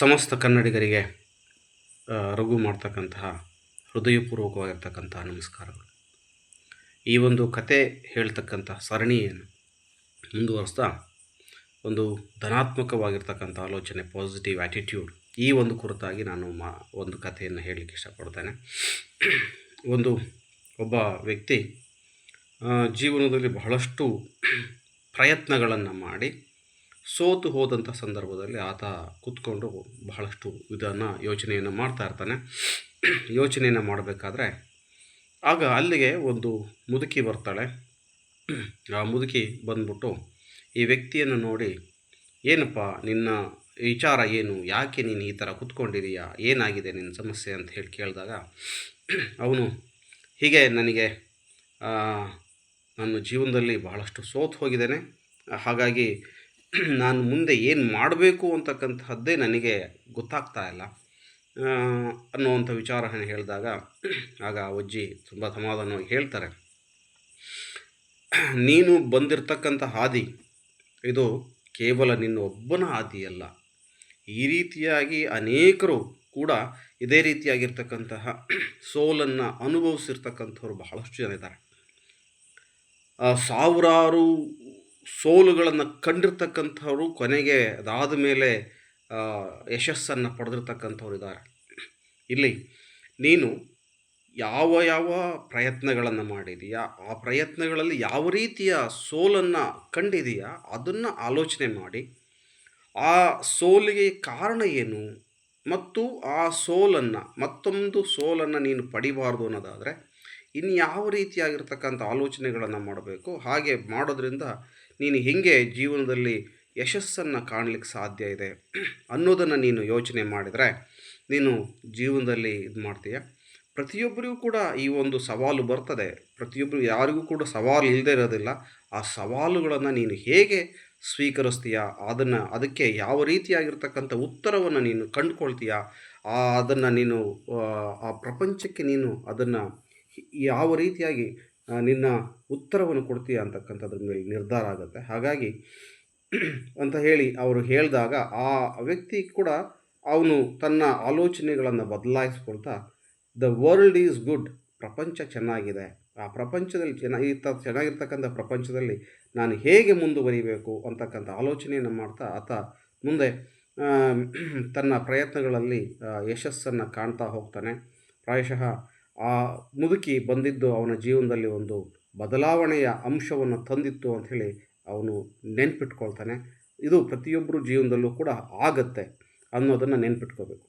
ಸಮಸ್ತ ಕನ್ನಡಿಗರಿಗೆ ರಘು ಮಾಡ್ತಕ್ಕಂತಹ ಹೃದಯಪೂರ್ವಕವಾಗಿರ್ತಕ್ಕಂತಹ ನಮಸ್ಕಾರಗಳು. ಈ ಒಂದು ಕತೆ ಹೇಳ್ತಕ್ಕಂತಹ ಸರಣಿಯನ್ನು ಮುಂದುವರಿಸ್ತಾ ಒಂದು ಧನಾತ್ಮಕವಾಗಿರ್ತಕ್ಕಂಥ ಆಲೋಚನೆ ಪಾಸಿಟಿವ್ ಆ್ಯಟಿಟ್ಯೂಡ್ ಈ ಒಂದು ಕುರಿತಾಗಿ ನಾನು ಮಾ, ಒಂದು ಕಥೆಯನ್ನು ಹೇಳಲಿಕ್ಕೆ ಇಷ್ಟಪಡ್ತೇನೆ. ಒಂದು ಒಬ್ಬ ವ್ಯಕ್ತಿ ಜೀವನದಲ್ಲಿ ಬಹಳಷ್ಟು ಪ್ರಯತ್ನಗಳನ್ನು ಮಾಡಿ ಸೋತು ಹೋದಂಥ ಸಂದರ್ಭದಲ್ಲಿ ಆತ ಕೂತ್ಕೊಂಡು ಬಹಳಷ್ಟು ಇದನ್ನು ಯೋಚನೆಯನ್ನು ಮಾಡ್ತಾ ಇರ್ತಾನೆ. ಯೋಚನೆಯನ್ನು ಮಾಡಬೇಕಾದ್ರೆ ಆಗ ಅಲ್ಲಿಗೆ ಒಂದು ಮುದುಕಿ ಬರ್ತಾಳೆ. ಆ ಮುದುಕಿ ಬಂದ್ಬಿಟ್ಟು ಈ ವ್ಯಕ್ತಿಯನ್ನು ನೋಡಿ, ಏನಪ್ಪ, ನಿನ್ನ ವಿಚಾರ ಏನು? ಯಾಕೆ ನೀನು ಈ ಥರ ಕೂತ್ಕೊಂಡಿದೀಯಾ? ಏನಾಗಿದೆ ನಿನ್ನ ಸಮಸ್ಯೆ? ಅಂತ ಹೇಳಿ ಕೇಳಿದಾಗ, ಅವನು ಹೀಗೆ ನನಗೆ ನನ್ನ ಜೀವನದಲ್ಲಿ ಬಹಳಷ್ಟು ಸೋತು ಹೋಗಿದ್ದೇನೆ. ಹಾಗಾಗಿ ನಾನು ಮುಂದೆ ಏನು ಮಾಡಬೇಕು ಅಂತಕ್ಕಂತಹದ್ದೇ ನನಗೆ ಗೊತ್ತಾಗ್ತಾ ಇಲ್ಲ. ಅನ್ನುವಂಥ ವಿಚಾರವನ್ನು ಹೇಳಿದಾಗ ಆಗ ಅಜ್ಜಿ ತುಂಬ ಸಮಾಧಾನವಾಗಿ ಹೇಳ್ತಾರೆ. ನೀನು ಬಂದಿರತಕ್ಕಂಥ ಹಾದಿ, ಇದು ಕೇವಲ ನಿನ್ನ ಒಬ್ಬನ ಹಾದಿಯಲ್ಲ. ಈ ರೀತಿಯಾಗಿ ಅನೇಕರು ಕೂಡ ಇದೇ ರೀತಿಯಾಗಿರ್ತಕ್ಕಂತಹ ಸೋಲನ್ನು ಅನುಭವಿಸಿರ್ತಕ್ಕಂಥವ್ರು ಬಹಳಷ್ಟು ಜನ ಇದ್ದಾರೆ. ಸಾವಿರಾರು ಸೋಲುಗಳನ್ನು ಕಂಡಿರ್ತಕ್ಕಂಥವರು ಕೊನೆಗೆ ಅದಾದ ಮೇಲೆ ಯಶಸ್ಸನ್ನು ಪಡೆದಿರ್ತಕ್ಕಂಥವ್ರು ಇದ್ದಾರೆ ಇಲ್ಲಿ ನೀನು ಯಾವ ಯಾವ ಪ್ರಯತ್ನಗಳನ್ನು ಮಾಡಿದೀಯಾ, ಆ ಪ್ರಯತ್ನಗಳಲ್ಲಿ ಯಾವ ರೀತಿಯ ಸೋಲನ್ನು ಕಂಡಿದೀಯಾ, ಅದನ್ನು ಆಲೋಚನೆ ಮಾಡಿ. ಆ ಸೋಲಿಗೆ ಕಾರಣ ಏನು? ಮತ್ತು ಆ ಸೋಲನ್ನು, ಮತ್ತೊಂದು ಸೋಲನ್ನು ನೀನು ಪಡಿಬಾರ್ದು ಅನ್ನೋದಾದರೆ ಇನ್ನು ಯಾವ ರೀತಿಯಾಗಿರ್ತಕ್ಕಂಥ ಆಲೋಚನೆಗಳನ್ನು ಮಾಡಬೇಕು? ಹಾಗೆ ಮಾಡೋದ್ರಿಂದ ನೀನು ಹೇಗೆ ಜೀವನದಲ್ಲಿ ಯಶಸ್ಸನ್ನು ಕಾಣಲಿಕ್ಕೆ ಸಾಧ್ಯ ಇದೆ ಅನ್ನೋದನ್ನು ನೀನು ಯೋಚನೆ ಮಾಡಿದರೆ ನೀನು ಜೀವನದಲ್ಲಿ ಇದು ಮಾಡ್ತೀಯ. ಪ್ರತಿಯೊಬ್ಬರಿಗೂ ಕೂಡ ಈ ಒಂದು ಸವಾಲು ಬರ್ತದೆ. ಪ್ರತಿಯೊಬ್ಬರು ಯಾರಿಗೂ ಕೂಡ ಸವಾಲು ಇಲ್ಲದೆ ಇರೋದಿಲ್ಲ. ಆ ಸವಾಲುಗಳನ್ನು ನೀನು ಹೇಗೆ ಸ್ವೀಕರಿಸ್ತೀಯ? ಅದನ್ನು, ಅದಕ್ಕೆ ಯಾವ ರೀತಿಯಾಗಿರ್ತಕ್ಕಂಥ ಉತ್ತರವನ್ನು ನೀನು ಕಂಡುಕೊಳ್ತೀಯ? ಆ, ಅದನ್ನು ನೀನು ಆ ಪ್ರಪಂಚಕ್ಕೆ ನೀನು ಅದನ್ನು ಯಾವ ರೀತಿಯಾಗಿ ನಿನ್ನ ಉತ್ತರವನ್ನು ಕೊಡ್ತೀಯ ಅಂತಕ್ಕಂಥದ್ರ ಮೇಲೆ ನಿರ್ಧಾರ ಆಗುತ್ತೆ. ಹಾಗಾಗಿ ಅಂತ ಹೇಳಿ ಅವರು ಹೇಳಿದಾಗ ಆ ವ್ಯಕ್ತಿ ಕೂಡ ಅವನು ತನ್ನ ಆಲೋಚನೆಗಳನ್ನು ಬದಲಾಯಿಸ್ಕೊಳ್ತಾ, ದ ವರ್ಲ್ಡ್ ಈಸ್ ಗುಡ್, ಪ್ರಪಂಚ ಚೆನ್ನಾಗಿದೆ. ಆ ಪ್ರಪಂಚದಲ್ಲಿ ಚೆನ್ನಾಗಿ ಚೆನ್ನಾಗಿರ್ತಕ್ಕಂಥ ಪ್ರಪಂಚದಲ್ಲಿ ನಾನು ಹೇಗೆ ಮುಂದುವರಿಬೇಕು? ಅಂತಕ್ಕಂಥ ಆಲೋಚನೆಯನ್ನು ಮಾಡ್ತಾ ಆತ ಮುಂದೆ ತನ್ನ ಪ್ರಯತ್ನಗಳಲ್ಲಿ ಯಶಸ್ಸನ್ನು ಕಾಣ್ತಾ ಹೋಗ್ತಾನೆ. ಪ್ರಾಯಶಃ ಆ ಮುದುಕಿ ಬಂದಿದ್ದು ಅವನ ಜೀವನದಲ್ಲಿ ಒಂದು ಬದಲಾವಣೆಯ ಅಂಶವನ್ನು ತಂದಿತ್ತು ಅಂಥೇಳಿ ಅವನು ನೆನ್ಪಿಟ್ಕೊಳ್ತಾನೆ. ಇದು ಪ್ರತಿಯೊಬ್ಬರ ಜೀವನದಲ್ಲೂ ಕೂಡ ಆಗತ್ತೆ ಅನ್ನೋದನ್ನು ನೆನ್ಪಿಟ್ಕೋಬೇಕು.